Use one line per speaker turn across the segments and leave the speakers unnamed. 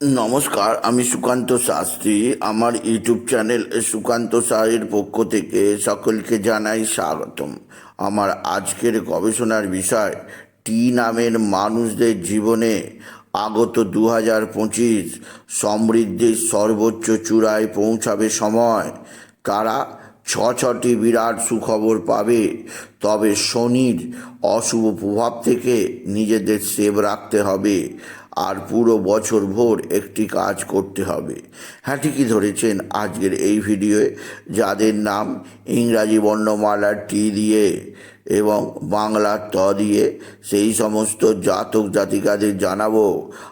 নমস্কার, আমি সুকান্ত শাস্ত্রী। আমার ইউটিউব চ্যানেল সুকান্ত সাহের পক্ষ থেকে সকলকে জানাই স্বাগতম। আমার আজকের গবেষণার বিষয়, টি নামের মানুষদের জীবনে আগত দু হাজার পঁচিশ সমৃদ্ধির সর্বোচ্চ চূড়ায় পৌঁছাবে সময়। তারা ছ ছটি বিরাট সুখবর পাবে, তবে শনির অশুভ প্রভাব থেকে নিজেদের সেভ রাখতে হবে। আর পুরো বছর ভোর একটি কাজ করতে হবে। হ্যাঁ ঠিকই ধরেছেন আজকের এই ভিডিওয়ে, যাদের নাম ইংরাজি বর্ণমালার টি দিয়ে এবং বাংলার ত দিয়ে, সেই সমস্ত জাতক জাতিকাদের জানাব।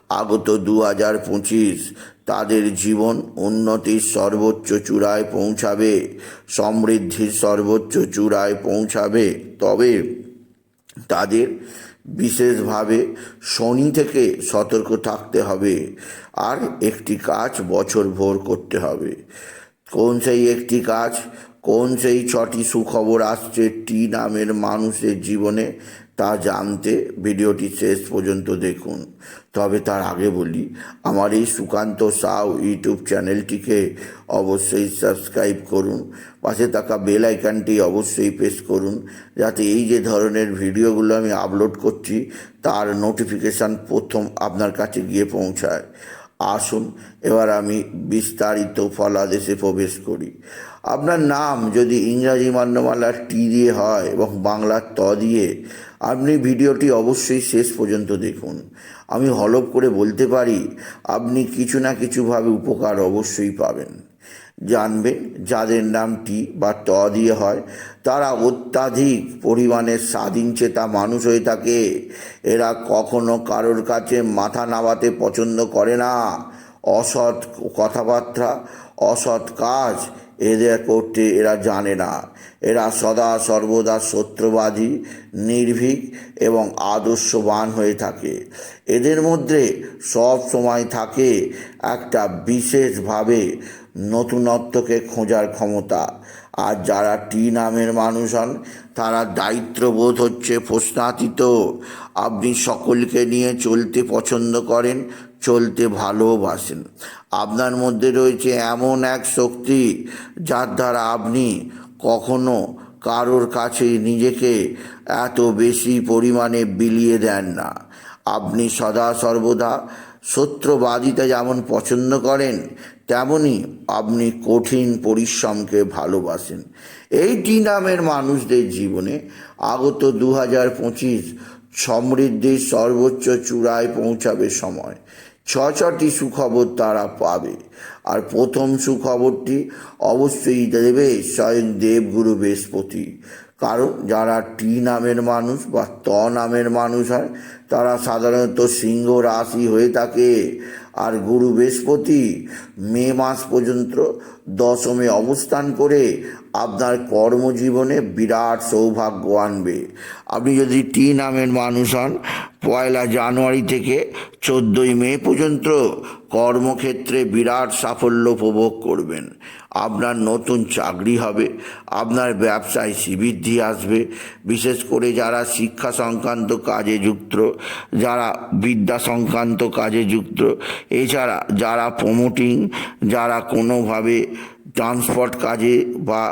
আগত দু হাজার পঁচিশ, তাদের জীবন উন্নতির সর্বোচ্চ চূড়ায় পৌঁছাবে, সমৃদ্ধির সর্বোচ্চ চূড়ায় পৌঁছাবে। তবে তাদের বিশেষভাবে শনি থেকে সতর্ক থাকতে হবে। আর একটি কাজ বছর ভোর করতে হবে। কোন সেই একটি কাজ, কোন সেই ছটি সুখবর আসছে টি নামের মানুষের জীবনে তা জানতে ভিডিওটি শেষ পর্যন্ত দেখুন। তবে তার আগে বলি, আমার এই সুকান্ত সাউ ইউটিউব চ্যানেলটিকে অবশ্যই সাবস্ক্রাইব করুন। পাশে থাকা বেল আইকনটি অবশ্যই প্রেস করুন, যাতে এই যে ধরনের ভিডিওগুলো আমি আপলোড করছি, তার নোটিফিকেশান প্রথম আপনার কাছে গিয়ে পৌঁছায়। আসুন, এবার আমি বিস্তারিত ফলাদেশে প্রবেশ করি। আপনার নাম যদি ইংরাজি মান্যমালার টি দিয়ে হয় এবং বাংলার ত দিয়ে আপনি ভিডিওটি অবশ্যই শেষ পর্যন্ত দেখুন। আমি হলপ করে বলতে পারি, আপনি কিছু না কিছুভাবে উপকার অবশ্যই পাবেন। জানবেন যাদের নাম টি বা ত দিয়ে হয়, তারা অত্যাধিক পরিমাণে স্বাধীন চেতা মানুষ হয়ে থাকে। এরা কখনো কারোর কাছে মাথা নামাতে পছন্দ করে না। অসৎ কথাবার্তা, অসৎ কাজ এদের করতে এরা জানে না। এরা সদা সর্বদা সত্যবাদী নির্ভীক এবং আদর্শবান হয়ে থাকে। এদের মধ্যে সব সময় থাকে একটা বিশেষভাবে নতুনত্বকে খোঁজার ক্ষমতা। আর যারা টি নামের মানুষ হন, তারা দায়িত্ববোধ হচ্ছে প্রশ্নাতীত। আপনি সকলকে নিয়ে চলতে পছন্দ করেন চলতে ভালোবাসেন। আপনার মধ্যে রয়েছে এমন এক শক্তি যার দ্বারা আপনি কখনো কারোর কাছে নিজেকে এত বেশি পরিমাণে বিলিয়ে দেন না। আপনি সদা সর্বদা সত্যবাদিতা যেমন পছন্দ করেন, তেমনি আপনি কঠিন পরিশ্রমকে ভালোবাসেন। এই টি নামের মানুষদের জীবনে আগত দু হাজার পঁচিশ সমৃদ্ধির সর্বোচ্চ চূড়ায় পৌঁছাবে সময়। ছটি সুখবর তারা পাবে। আর প্রথম সুখবরটি অবশ্যই দেবে স্বয়ং দেবগুরু বৃহস্পতি। কারণ যারা টি নামের মানুষ বা ত নামের মানুষ হয়, তারা সাধারণত সিংহ রাশি হয়ে থাকে। আর গুরু বৃহস্পতি মে মাস পর্যন্ত দশমে অবস্থান করে আপনার কর্মজীবনে বিরাট সৌভাগ্য আনবে। আপনি যদি টি নামের মানুষ হন পয়লা জানুয়ারি থেকে চোদ্দোই মে পর্যন্ত কর্মক্ষেত্রে বিরাট সাফল্য উপভোগ করবেন। আপনার নতুন চাকরি হবে, আপনার ব্যবসায় শ্রীবৃদ্ধি আসবে। বিশেষ করে যারা শিক্ষা সংক্রান্ত কাজে যুক্ত, যারা বিদ্যা সংক্রান্ত কাজে যুক্ত, এছাড়া যারা প্রমোটিং যারা কোনোভাবে ট্রান্সপোর্ট কাজে বা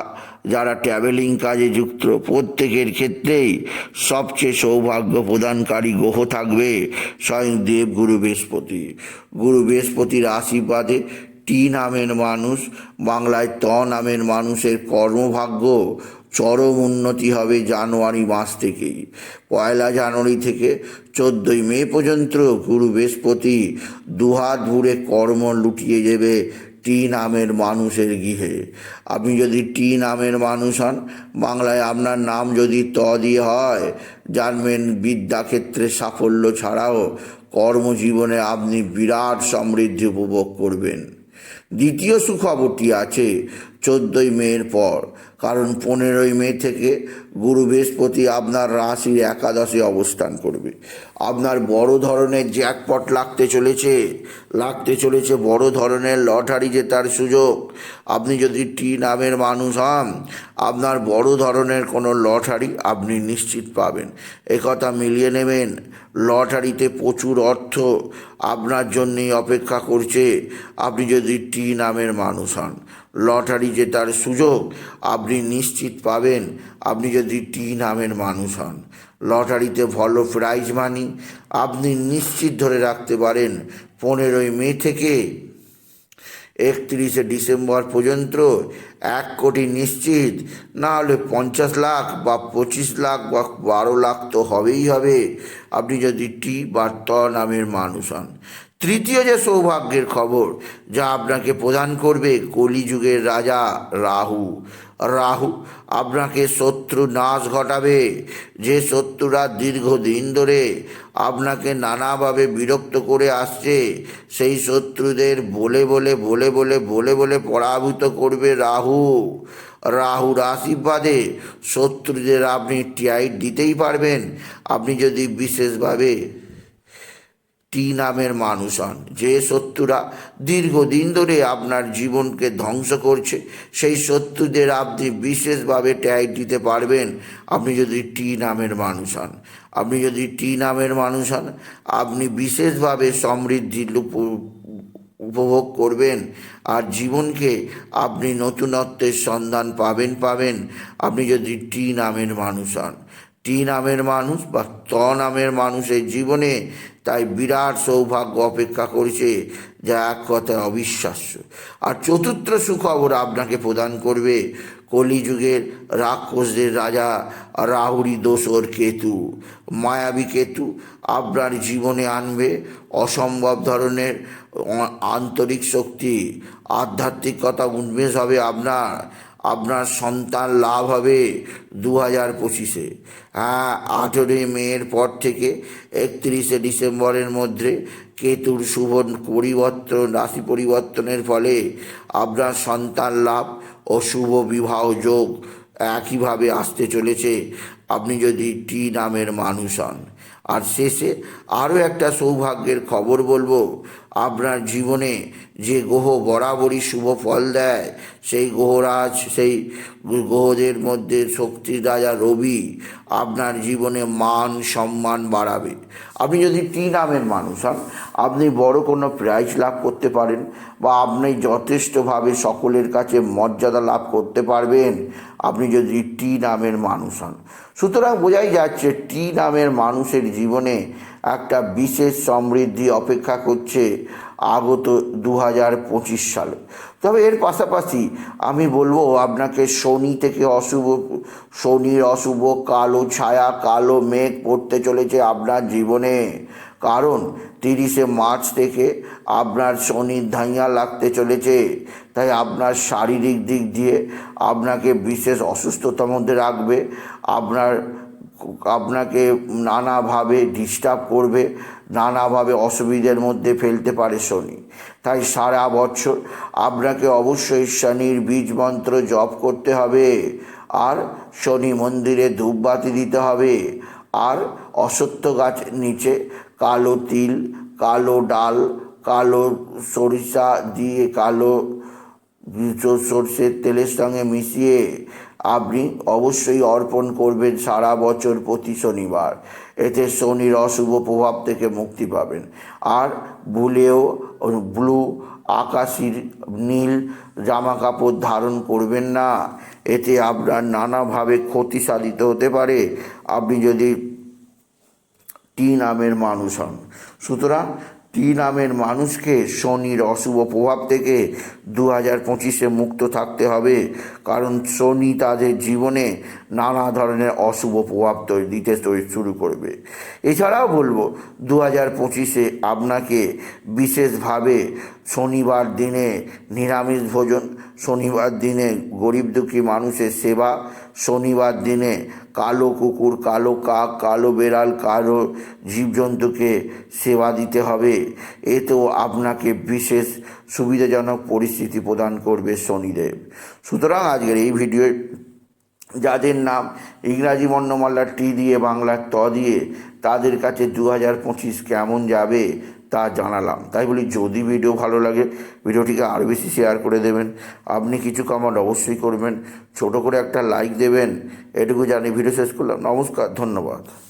যারা ট্রাভেলিং কাজে যুক্ত, প্রত্যেকের ক্ষেত্রেই সবচেয়ে সৌভাগ্য প্রদানকারী গ্রহ থাকবে স্বয়ং দেব গুরু বৃহস্পতি। গুরু বৃহস্পতির আশীর্বাদে টি নামের মানুষ, বাংলায় ত নামের মানুষের কর্মভাগ্য চরম উন্নতি হবে জানুয়ারি মাস থেকেই। পয়লা জানুয়ারি থেকে চোদ্দোই মে পর্যন্ত গুরু বৃহস্পতি দুহাত ভুরে কর্ম লুটিয়ে দেবে টি নামের মানুষের গৃহে। আপনি যদি টি নামের মানুষ হন, বাংলায় আপনার নাম যদি ত দিয়ে হয়, জানবেন বিদ্যাক্ষেত্রে সাফল্য ছাড়াও কর্মজীবনে আপনি বিরাট সমৃদ্ধি উপভোগ করবেন। দ্বিতীয় সুখবরটি আছে, চোদ্দই মেয়ের পর। কারণ পনেরোই মে থেকে গুরু বৃহস্পতি আপনার রাশির একাদশে অবস্থান করবে। আপনার বড় ধরনের জ্যাকপট লাগতে চলেছে। লাগতে চলেছে বড় ধরনের লটারি জেতার সুযোগ। আপনি যদি টি নামের মানুষ হন, আপনার বড় ধরনের কোনো লটারি আপনি নিশ্চিত পাবেন। একথা মিলিয়ে নেবেন, লটারিতে প্রচুর অর্থ আপনার জন্যই অপেক্ষা করছে। আপনি যদি টি নামের মানুষ হন, লটারি জেতার সুযোগ, আপনি নিশ্চিত পাবেন, আপনি যদি টি নামের মানুষ হন। লটারিতে ভালো প্রাইজ মানি আপনি নিশ্চিত ধরে রাখতে পারেন। পনেরোই মে থেকে একত্রিশে ডিসেম্বর পর্যন্ত এক কোটি নিশ্চিত। না হলে পঞ্চাশ লাখ বা পঁচিশ লাখ বা বারো লাখ তো হবেই হবে। আপনি যদি টি বা ত নামের মানুষ হন তৃতীয় যে সৌভাগ্যের খবর, যা আপনাকে প্রদান করবে কলিযুগের রাজা রাহু। রাহু আপনাকে শত্রু নাশ ঘটাবে। যে শত্রুরা দীর্ঘদিন ধরে আপনাকে নানাভাবে বিরক্ত করে আসছে, সেই শত্রুদের বলে বলে বলে বলে বলে বলে পরাভূত করবে রাহু। রাহুর আশীর্বাদে শত্রুদের আপনি টিয়াইট দিতেই পারবেন। আপনি যদি বিশেষভাবে টি নামের মানুষ হন? যে শত্রুরা দীর্ঘদিন ধরে আপনার জীবনকে ধ্বংস করছে, সেই শত্রুদের আপনি বিশেষভাবে ট্যাগ দিতে পারবেন। আপনি যদি টি নামের মানুষ হন, আপনি যদি টি নামের মানুষ হন, আপনি বিশেষভাবে সমৃদ্ধি উপভোগ করবেন আর জীবনকে আপনি নতুনত্বের সন্ধান পাবেন পাবেন। আপনি যদি টি নামের মানুষ হন টি নামের মানুষ বা ত নামের মানুষের জীবনে তাই বিরাট সৌভাগ্য অপেক্ষা করছে যা এক কথায় অবিশ্বাস্য। আর চতুর্থ সুখবর আপনাকে প্রদান করবে কলিযুগের রাক্ষসদের রাজা রাহুরি দোসর কেতু। মায়াবী কেতু আপনার জীবনে আনবে অসম্ভব ধরনের আন্তরিক শক্তি। আধ্যাত্মিকতা উন্মেষ হবে আপনার। আপনার সন্তান লাভ হবে দু হাজার পঁচিশে। হ্যাঁ আঠেরোই মের পর থেকে একত্রিশে ডিসেম্বরের মধ্যে কেতুর শুভ পরিবর্তন, রাশি পরিবর্তনের ফলে আপনার সন্তান লাভ ও শুভ বিবাহ যোগ একইভাবে আসতে চলেছে। আপনি যদি টি নামের মানুষ হন। আর শেষে আরও একটা সৌভাগ্যের খবর বলব। আপনার জীবনে যে গ্রহ বরাবরই শুভ ফল দেয়, সেই গ্রহরাজ, সেই গ্রহদের মধ্যে শক্তি রাজা রবি আপনার জীবনে মান, সম্মান বাড়াবে। আপনি যদি টি নামের মানুষ হন, আপনি বড় কোনো প্রাইজ লাভ করতে পারেন বা আপনি যথেষ্টভাবে সকলের কাছে মর্যাদা লাভ করতে পারবেন, আপনি যদি টি নামের মানুষ হন। সুতরাং বোঝাই যাচ্ছে টি নামের মানুষের জীবনে একটা বিশেষ সমৃদ্ধি অপেক্ষা করছে আগত দু হাজার পঁচিশ সালে। তবে এর পাশাপাশি আমি বলব আপনাকে শনি থেকে অশুভ, শনির অশুভ, কালো ছায়া, কালো মেঘ পড়তে চলেছে আপনার জীবনে। কারণ তিরিশে মার্চ থেকে আপনার শনির ধাইয়া লাগতে চলেছে। তাই আপনার শারীরিক দিক দিয়ে আপনাকে বিশেষ অসুস্থতার মধ্যে রাখবে। আপনার আপনাকে নানাভাবে ডিস্টার্ব করবে, নানাভাবে অসুবিধার মধ্যে ফেলতে পারে শনি। তাই সারা বছর আপনাকে অবশ্যই শনির বীজ মন্ত্র জপ করতে হবে, আর শনি মন্দিরে ধূপবাতি দিতে হবে, আর অসত্য গাছ নিচে কালো তিল, কালো ডাল, কালো সরিষা দিয়ে কালো সর্ষের তেলের সঙ্গে মিশিয়ে আপনি অবশ্যই অর্পণ করবেন সারা বছর প্রতি শনিবার। এতে শনির অশুভ প্রভাব থেকে মুক্তি পাবেন। আর ভুলেও ব্লু আকাশির নীল জামা কাপড় ধারণ করবেন না। এতে আপনার নানাভাবে ক্ষতি সাধিত হতে পারে। আপনি যদি টি নামের মানুষ হন। সুতরাং টি নামের মানুষকে শনির অশুভ প্রভাব থেকে দু হাজার পঁচিশে মুক্ত থাকতে হবে। কারণ শনি তাদের জীবনে নানা ধরনের অশুভ প্রভাব তৈরি দিতে তৈরি শুরু করবে। এছাড়াও বলব দু হাজার পঁচিশে আপনাকে বিশেষভাবে শনিবার দিনে নিরামিষ ভোজন, শনিবার দিনে গরিব দুঃখী মানুষের সেবা, শনিবার দিনে কালো কুকুর, কালো কাক, কালো বেড়াল, কালো জীবজন্তুকে সেবা দিতে হবে। এতেও আপনাকে বিশেষ সুবিধাজনক পরিস্থিতি প্রদান করবে শনিদেব। সুতরাং আজকের এই ভিডিও যাদের নাম ইংরাজি বর্ণমালার টি দিয়ে, বাংলার ত দিয়ে, তাদের কাছে দু হাজার পঁচিশ কেমন যাবে তা জানালাম। তাই বলি, যদি ভিডিও ভালো লাগে, ভিডিওটিকে আরও বেশি শেয়ার করে দেবেন। আপনি কিছু কমেন্ট অবশ্যই করবেন। ছোট করে একটা লাইক দেবেন। এটুকু জানি ভিডিও শেষ করলাম। নমস্কার, ধন্যবাদ।